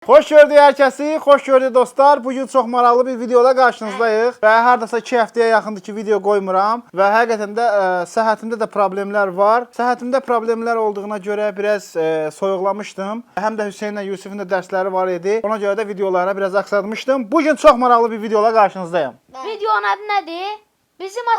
Xoş gördük hər kəsi, xoş gördük dostlar. Bu gün çox maraqlı bir videoda qarşınızdayıq və hardasa 2 həftəyə yaxındır ki, video qoymuram və həqiqətən də ə, səhhətimdə də problemlər var. Səhhətimdə problemlər olduğuna görə biraz ə, soyuqlamışdım. Həm də Hüseynlə Yusifin də dərsləri var idi. Ona görə də videolara biraz aksatmışdım. Bu gün çox maraqlı bir videola qarşınızdayım. Videonun adı nədir? Bizim nə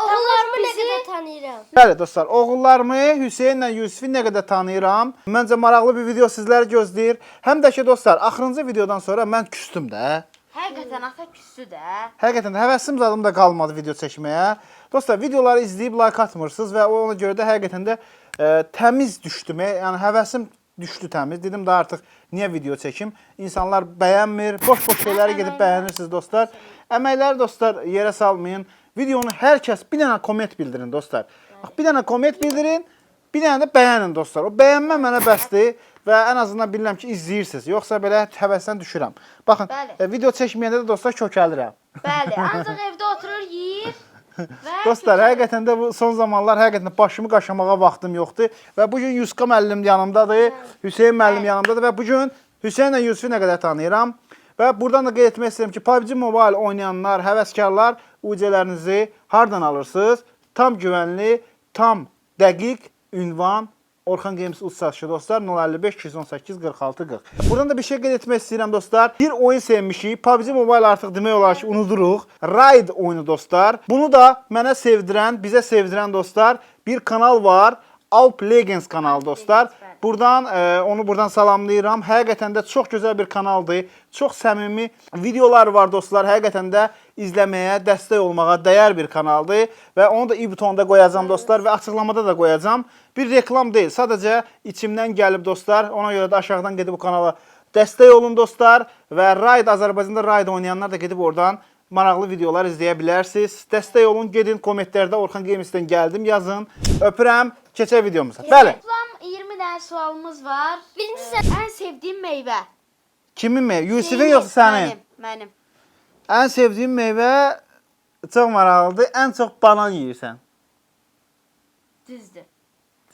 bizi qədər tanıyıram. Bəli dostlar, oğullarımı Hüseynlə Yusifi nə qədər tanıyıram. Məncə maraqlı bir video sizləri gözləyir. Həm də ki dostlar, axırıncı videodan sonra mən küstüm də. həqiqətən ata küssü də. Həqiqətən həvəsim zadım da qalmadı video çəkməyə. Dostlar, videoları izləyib like atmırsınız və ona görə də həqiqətən də e, təmiz düşdüm. e, Yəni həvəsim düşdü təmiz. Dedim də artıq niyə video çəkim? İnsanlar bəyənmir. Boş-boş şeyləri gedib bəyənirsiniz dostlar. Əməkləri dostlar yerə salmayın. Videonu hər kəs bir dənə komment bildirin dostlar. Bax bir dənə komment bildirin, bir dənə də bəyənin dostlar. O bəyənmə mənə bəsdir və ən azından bilirəm ki, izləyirsiniz. Yoxsa belə həvəsdən düşürəm. Baxın, Bəli. e, video çəkməyəndə də dostlar kökəlirəm. Bəli, ancaq evdə oturur, yeyir və Dostlar, həqiqətən də bu son zamanlar həqiqətən başımı qaşımağa vaxtım yoxdur və bu gün Yuska müəllim yanımdadır, Hüseyn müəllim yanımdadır və bu gün Hüseynlə Yusifi nə qədər tanıyıram. Və buradan da qeyd etmək istəyirəm ki, PUBG Mobile oynayanlar, həvəskarlar UC-lərinizi hardan alırsınız? Tam güvənli, tam dəqiq ünvan Orxan Games uç satışı dostlar 055 218 46 40. Buradan da bir şey qeyd etmək istəyirəm dostlar. Bir oyun sevmişik. PUBG Mobile artıq demək olar ki, unuduruq. Raid oyunu dostlar. Bunu da mənə sevdirən, bizə sevdirən dostlar bir kanal var. Alp Legends kanalı dostlar. Buradan e, onu buradan salamlayıram. Həqiqətən də çox gözəl bir kanaldır. Çox səmimi videolar var dostlar. Həqiqətən də izləməyə, dəstək olmağa dəyər bir kanaldır və onu da i butonda dostlar və açıqlamada da qoyacağam. Bir reklam deyil, sadəcə içimdən gəlib dostlar. Ona görə də aşağıdan gedib bu kanala dəstək olun dostlar və Raid Azərbaycanda Raid oynayanlar da gedib oradan maraqlı videolar izləyə bilərsiniz. Dəstək olun, gedin kommentlərdə Orxan Gamesdən gəldim yazın. Öpürəm. Keçək videomuza. Bəli. Toplam 20 dənə sualımız var. Birincisi Ee, ən sevdiyim meyvə. Kimin meyvə? Yusifin Senin, yoxsa sənin? Mənim, mənim. Ən sevdiyim meyvə çox maraqlıdır. Ən çox banan yeyirsən. Düzdür.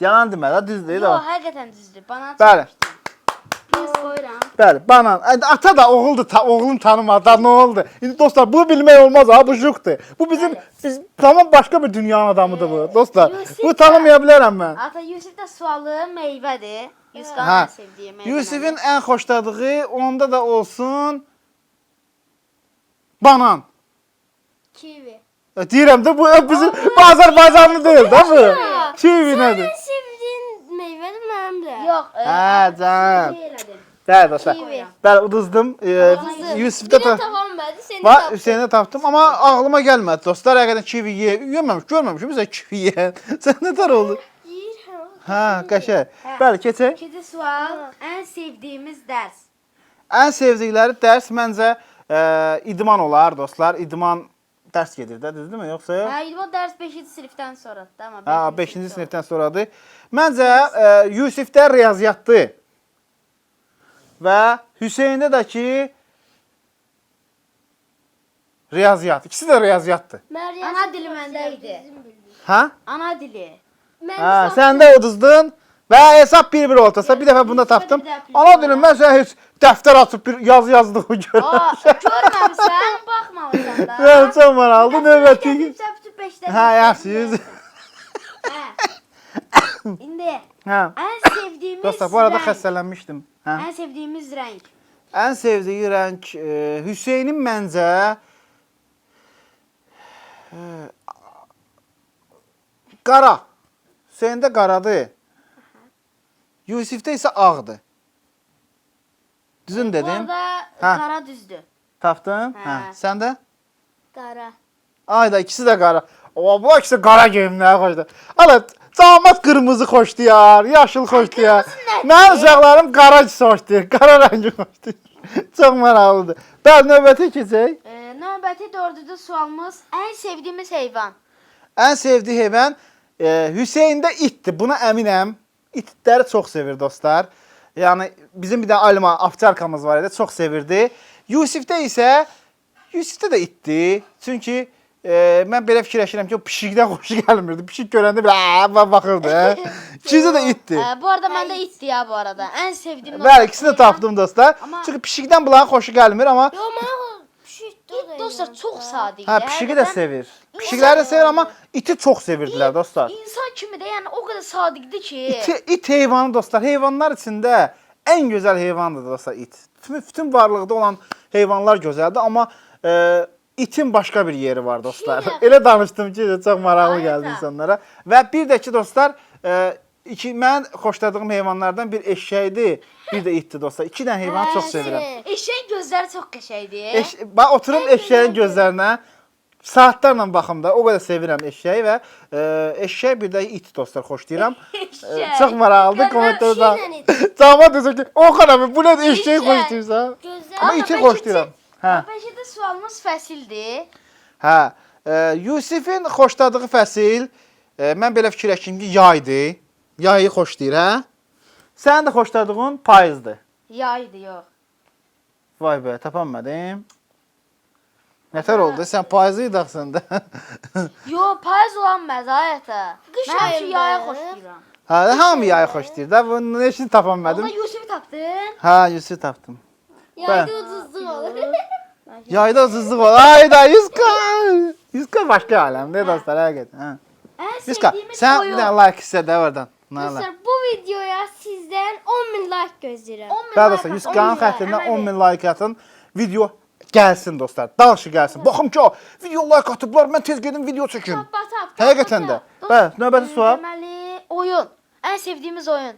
Yalan demə də, düzdür Yox, də. həqiqətən düzdür. Bana Bəli. Bəli, banan. Ata da oğuldu, ta, oğlum tanımadı. Nə oldu? İndi dostlar, bu bilmək olmaz ha, bu jukdur. Bu bizim biz tamam başqa bir dünyanın adamıdır bu. Dostlar, Yusif bu də- tanımaya bilərəm mən. Ata Yusif də sualı meyvədir. Yusuf'un ən sevdiyi meyvə. Yusifin ən xoşladığı onda da olsun banan. kivi. E, Deyirəm də bu bizim bu Azərbaycanlı deyil də bu. Kivi nədir? En sevdiğin meyve de benim de. Yox, e, Hə, can. Bəli dostlar. Bəli uduzdum. E, Yusifdə Birini ta tamam verdi, seni var taptım. Amma ağlıma gəlmədi dostlar. Həqiqətən kivi ye, yeməmiş, görməmişəm bizə kivi ye. Sən nə tər oldu? Ha. Qəşəng. Bəli, keçək. İkinci sual, ən sevdiyimiz dərs. Ən sevdikləri dərs məncə e, idman olar dostlar. İdman dərs gedir də, düzdürmü? Yoxsa yox? Hə, bu dərs 5-ci sinifdən sonradır, amma Hə, beşinci 5-ci sinif sinifdən sonradır. Məncə e, Yusifdə riyaziyyatdır. Və Hüseyndə də ki riyaziyyat. İkisi də riyaziyyatdır. Ana dili məndə idi. Hə? Ana dili. Hə, sən də uduzdun. Və hesab bir-bir oltasa bir dəfə bunda tapdım. Ana dilim mən sən heç dəftər açıb bir yazı yazdığını Aa, görməmişəm. görməmisən, baxmamısan da. Mən çox maraqlı növbəti. Çəpçü 5 Hə, yaxşı. Hə. İndi Hə. ən sevdiyimiz Dostlar, bu arada rəng. xəstələnmişdim. Hə. Ən sevdiyimiz rəng. Ən sevdiyi rəng e, Hüseynin məncə e, qara. Hüseyndə qaradır. Yusifdə isə ağdır. Düzün dedim. arada Hə. qara düzdür. Tapdın? Hə. Hə. Sən də? Kara. Ayda ikisi də qara. O bu ikisi qara geyimləri xoşdur. Ala damat qırmızı xoşlayar, yaşıl xoşlayar. Mənim uşaqlarım qara xoşlayır, qara rəngi xoşlayır. Çox maraqlıdır. Bəli, növbətə keçək. E, növbəti dördüncü sualımız ən sevdiyimiz heyvan. Ən sevdiyi heyvan e, Hüseyndə itdir. Buna əminəm. İtləri çox sevir dostlar. Yəni bizim bir də Alma ovçarkamız var idi, çox sevirdi. Yusifdə isə Yusifdə də itdi. Çünki e, mən belə fikirləşirəm ki, o pişikdən xoşu gəlmirdi. Pişik görəndə belə baxırdı. hə. İkisi də itdi. Ee, bu arada məndə itdi ya bu arada. En sevdiğim Bəli, ikisini də tapdım dostlar. Amma- Çünki pişikdən bunların xoşu gəlmir, amma İt dostlar çok sadiq. hə pişiki də sevir. Pişikləri də sevir, amma iti çox sevirdilər dostlar. İnsan kimi de yani o kadar sadıqdır ki. İti, it heyvanı dostlar. Heyvanlar içində ən gözəl heyvandır dostlar it. Bütün, bütün varlıqda olan heyvanlar gözəldir, amma e, itin başqa bir yeri var dostlar. Elə danışdım ki, çox maraqlı Aynen. gəldi insanlara. Və bir də ki dostlar, e, iki mən xoşladığım heyvanlardan bir eşşəkdir, bir də itdir dostlar. İki dənə heyvanı çox sevirəm. Eşeğin gözləri çox qəşəngdir. Eş, bax oturum eşşəyin gözlərinə saatlarla baxım da. O qədər sevirəm eşşəyi və e, eşşək bir də it dostlar xoşlayıram. E, çox maraqlıdır kommentlərdə. Cavab desə ki, Oxan abi bu nədir eşşəyi xoşlayırsan? Amma iti xoşlayıram. Hə. Beşinci sualımız fəsildir. Hə. E, Yusifin xoşladığı fəsil e, mən belə fikirləşdim ki, yaydır. Yayı xoşlayır, hə? Sənin də xoşladığın payızdır. Yaydı yox. Vay be, tapanmadım. Nətər oldu? Sən payızı idaqsan da. Yo, payız olan məzayətə. Qış ayında. yaya xoşlayıram. hə, hamı yayı xoşlayır da. Bunu heç tapanmadım. Onda Yusifi tapdın. Hə, Yusif tapdım. Yayda ucuzluq olur. Yayda ucuzluq var. Ayda 100k. 100k başqa aləmdir dostlar, 100k. sevdiyimiz Sən oyun. bir dənə like istədə oradan. Nə like? Dostlar bu videoya sizdən 10 min like gözləyirəm. 10 min Bəli like dostlar, atın, 100k-nın 10 min xəttindən like, 10 min like atın. Video gəlsin dostlar. Dalışı gəlsin. Baxım ki, o video like atıblar. Mən tez gedim video çəkim. Həqiqətən də. Bəli, növbəti sual. Deməli, oyun. Ən sevdiyimiz oyun.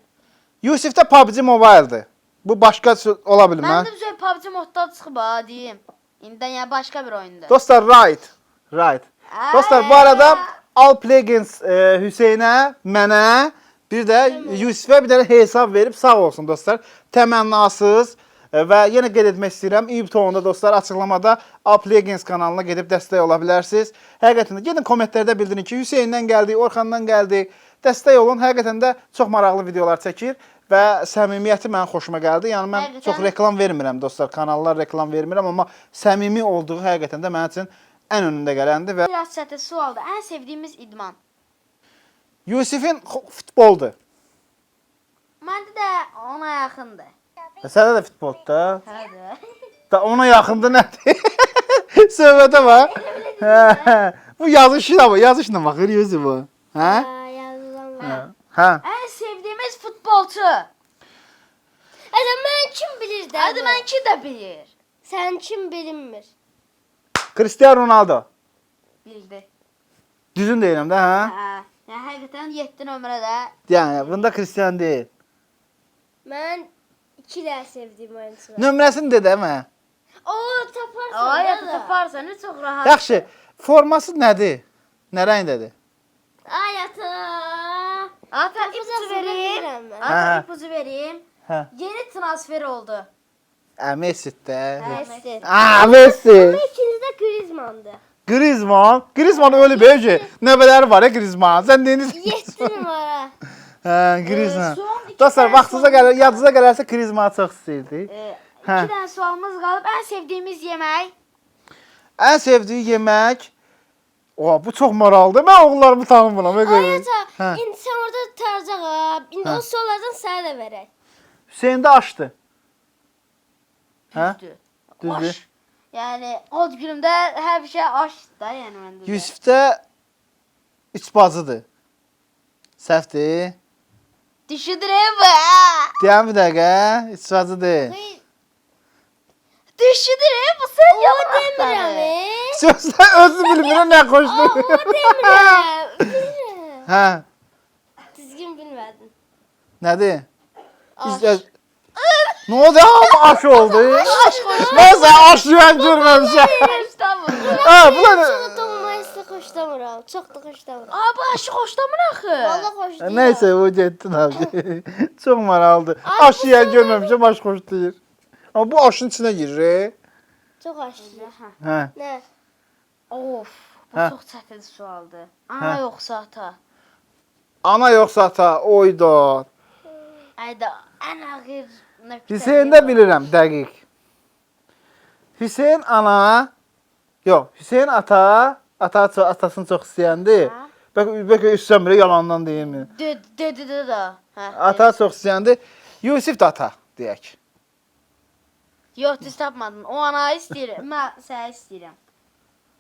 Yusifdə PUBG Mobile-dır. Bu başqa sö- ola bilmə. Məndə bir PUBG modda çıxıb ha, deyim. İndi yəni başqa bir oyundur. Dostlar, right. Right. Dostlar, bu arada All Plugins e, Hüseynə, mənə, bir də Yusifə bir dənə hesab verib sağ olsun dostlar. Təmənnasız e, və yenə qeyd etmək istəyirəm, İbtonda dostlar açıqlamada All Plugins kanalına gedib dəstək ola bilərsiniz. Həqiqətən də gedin kommentlərdə bildirin ki, Hüseyndən gəldi, Orxandan gəldi. Dəstək olun. Həqiqətən də çox maraqlı videolar çəkir və səmimiyyəti mənim xoşuma gəldi. Yəni mən Həqiqətən. çox reklam vermirəm dostlar, kanallar reklam vermirəm, amma səmimi olduğu həqiqətən də mənim üçün ən önündə gələndir və Biraz çətin sualdır. Ən sevdiyimiz idman. Yusifin futboldur. Məndə də ona yaxındır. Səndə də futbolda. Hədə. Da ona yaxındır nədir? Söhbətə bax. Hə, hə. Bu yazışla mı? Yazışla baxır Yusif bu. Hə? Ha, yazılan. Hə. Hə. Ən futbolçu. Hadi mən kim bilir də? Hadi mənki də bilir. Sən kim bilinmir. Cristiano Ronaldo. Bildi. Düzün deyirəm də, hə? Hə. Yəni həqiqətən 7 nömrədə Yəni bunda Cristiano deyil. Mən iki də sevdiyim oyunçu. Nömrəsini de də mə. O taparsan. Ay, taparsan çox rahat. Yaxşı. Forması nədir? Nə rəngdədir? Ay Tapacaq ipucu vereyim. Ata ipucu vereyim. Hə. Yeni transfer oldu. Ə, Messi də. Messi. Aa, Messi. Ama ikiniz de Griezmann'dı. Griezmann. Griezmann ölüb öcü. Növbələri var ya Griezmann. Sən deyiniz. 7 numara. Hə, Griezmann. iki Dostlar, vaxtınıza gələr, yadınıza gələrsə Griezmann çox istəyirdi. Ee, Hə. iki dənə sualımız qalıb. Ən sevdiyimiz yemək. Ən sevdiyi yemək. O, bu çox maraqlıdır. Mən oğullarımı tanımıram. Ay Hə. ata. İndi sen orada taracak ha. İndi Hə. o sorulardan sana da verək. Hüseyn də açdı. Hə? Düzdür. Düzdür. Aş. Yəni ad günümdə hər bir şey aşdı da, yəni məndə. də. Yusif də üç bacıdır. Səhvdir. Düşündürəm bu. Deyəm bir dəqiqə. Üç bacıdır. Düşündürəm bu sən O yalan demirəm. axtarır. e. Sözdə özü bilmir nə xoşdur. O demirəm. Bilmirəm. Hə, Düzgün bilmədin. nədir? Aş. Biz- Nə oldu? Hamı aş oldu. Mən sən aşlayan görməmişəm. İstanbul. Ha, bunlar Çox da olmayısı xoşlamıram. Çox da xoşlamıram. Aa, bu aşı xoşlamır axı. Valla xoş deyil. Nəysə, o getdin abi. Çox maraqlıdır. Aş yeyən görməmişəm, aş xoşlayır. Amma bu aşın içinə girir. Çox aşlı. Hə. Nə? Of, bu Hə. çox çətin sualdır. Ana Hə. yoxsa ata? Ana yoxsa ata, oyda. Ayda ən ağır nöqtə. Hüseyn də bilirəm, dəqiq. Hüseyn ana, yox, Hüseyn ata, ata ço- atasını çox istəyəndi. Hə. Bəlkə bəlkə üstən biri yalandan deyirmi? De de de de da. Hə. Ata çox istəyəndi. Yusif də ata deyək. Yok düz tapmadın. O ana isteyelim. Ben sen isteyelim.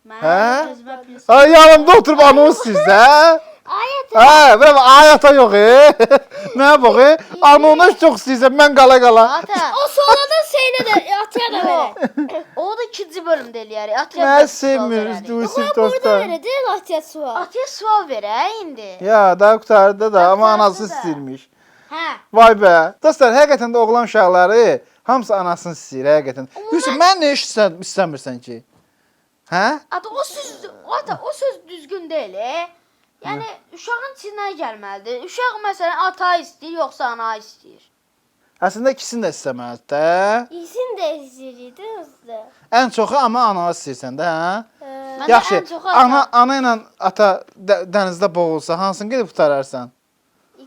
Ben He? gözüme pis- Ha, yanımda oturup anons izle. ha? Ayet. He, ben hayata yok e. ne yapıyor e? Anons çok size ben gala gala. Ata. O sonradan seyne de atıya da Yo. verir. O da ikinci bölüm deli yani. Atya Ne sevmiyoruz Ama burada dostlar. verir değil mi atya su? Sual vere indi. Ya daha da ama Kurtardı anası da. silmiş. Hə. Vay be. Dostlar, həqiqətən də oğlan uşaqları hamısı anasını istəyir həqiqətən. Yusuf, mən nə iş istə- istəmirsən ki? Hə? Ata o söz ata o söz düzgün deyil. E? Yəni uşağın içinə gəlməlidir. Uşaq məsələn ata istəyir, yoxsa ana istəyir. Əslində ikisini də istəməlidir də. İsin də izləyirdi özdə. Ən çoxu amma ananı istəyirsən də, hə? Də Yaxşı. Ana ana ilə ata də- dənizdə boğulsa, hansını gedib qurtararsan?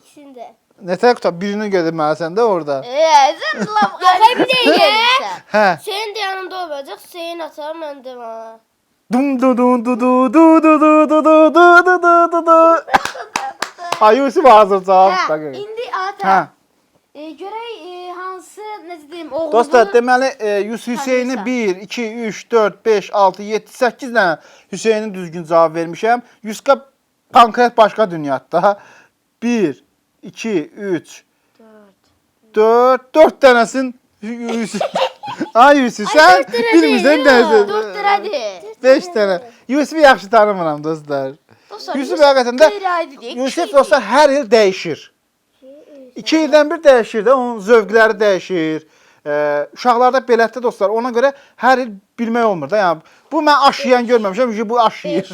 İkisini də. Nətər qutar? Birini gedməlisən də orada. E, sən laf Yox, bir dəqiqə. Hə. Senin də yanında olacaq. Seyin ata, mən də ana. Dum du du du du du du du du du du du du du du. Ay Yusuf hazır cavab. Hə, Bakın. indi ata. E, görək e, hansı necə deyim oğlunu Dostlar, deməli e, Yusuf Hüseyni Tanıyırsan. 1, 2, 3, 4, 5, 6, 7, 8 dənə Hüseynin düzgün cavab vermişəm. Yuska konkret başqa dünyadə. 1, 2, 3, 4, 4 dənəsin Yusuf. Ay Yusuf, bilmirsən deyil, dəsə. 4 dərədir. 5 dənə. Yusufu yaxşı tanımıram dostlar. Dostlar, Yusuf qeyri-adi deyil, Yusuf dostlar hər il dəyişir. 2 ildən bir dəyişir də, onun zövqləri dəyişir. Ə, uşaqlarda belədir dostlar. Ona görə hər il bilmək olmur da. Yəni bu mən aşıyan görməmişəm, ki bu aşıyır.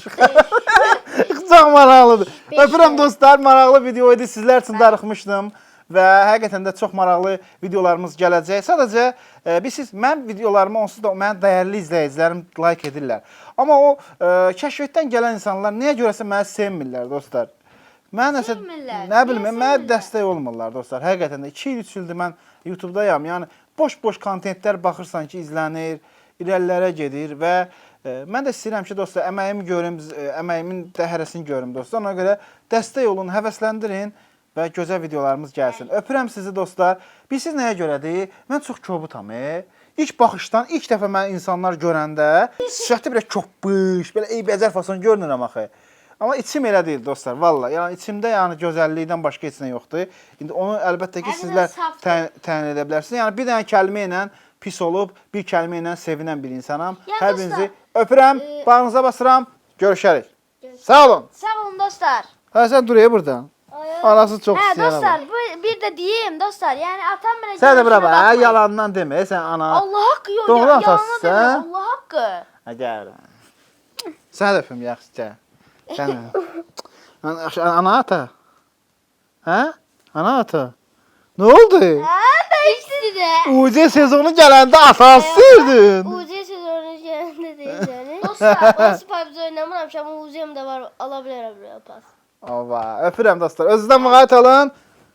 Çox maraqlıdır. Öpürəm dostlar, maraqlı video idi. Sizlər üçün darıxmışdım və həqiqətən də çox maraqlı videolarımız gələcək. Sadəcə e, biz siz mən videolarımı onsuz da mənim dəyərli izləyicilərim like edirlər. Amma o e, kəşfiyyatdan gələn insanlar niyə görəsə məni sevmirlər dostlar. Mən nəsə nə bilim, Niyə mənə dəstək olmurlar dostlar. Həqiqətən də 2 il 3 ildir mən YouTube-dayam. Yəni boş-boş kontentlər baxırsan ki, izlənir, irəlilərə gedir və e, mən də istəyirəm ki, dostlar, əməyimi görüm, e, əməyimin də hərəsini görüm dostlar. Ona görə dəstək olun, həvəsləndirin və gözəl videolarımız gəlsin. Öpürəm sizi dostlar. Bilirsiniz nəyə görədir? Mən çox kobutam. E. İlk baxışdan, ilk dəfə mən insanlar görəndə sifəti belə köpbüş, belə eybəcər fason görünürəm axı. Amma içim elə deyil dostlar, valla. Yəni içimdə yəni gözəllikdən başqa heç nə yoxdur. İndi onu əlbəttə ki, sizlər təyin təyin edə bilərsiniz. Yəni bir dənə kəlmə ilə pis olub, bir kəlmə ilə sevinən bir insanam. Ya Hər birinizi öpürəm, e, bağrınıza basıram. Görüşərik. Sağ olun. Sağ olun dostlar. Hə sən dur ya burada. Anası çox Hə istəyir. dostlar, bu bir də deyim dostlar. Yəni atam mənə Sən də bura bax, hə, yalandan demə, sən ana. Allah haqqı yox. Doğru ya- hə? demə, Allah haqqı. Hə gəl. Sən də öpüm yaxşıca. Sən. də. Ana, ana ata. Hə? Ana ata. Ne oldu? Aa, ben size. Uze sezonu gelende asasıydın. Uzi sezonu geldi değil. Dostlar, orası PUBG oynamam ama Uzi'm de var. Alabilirim biraz pas. Ova, öpürəm dostlar. Özünüzdən müğayət olun.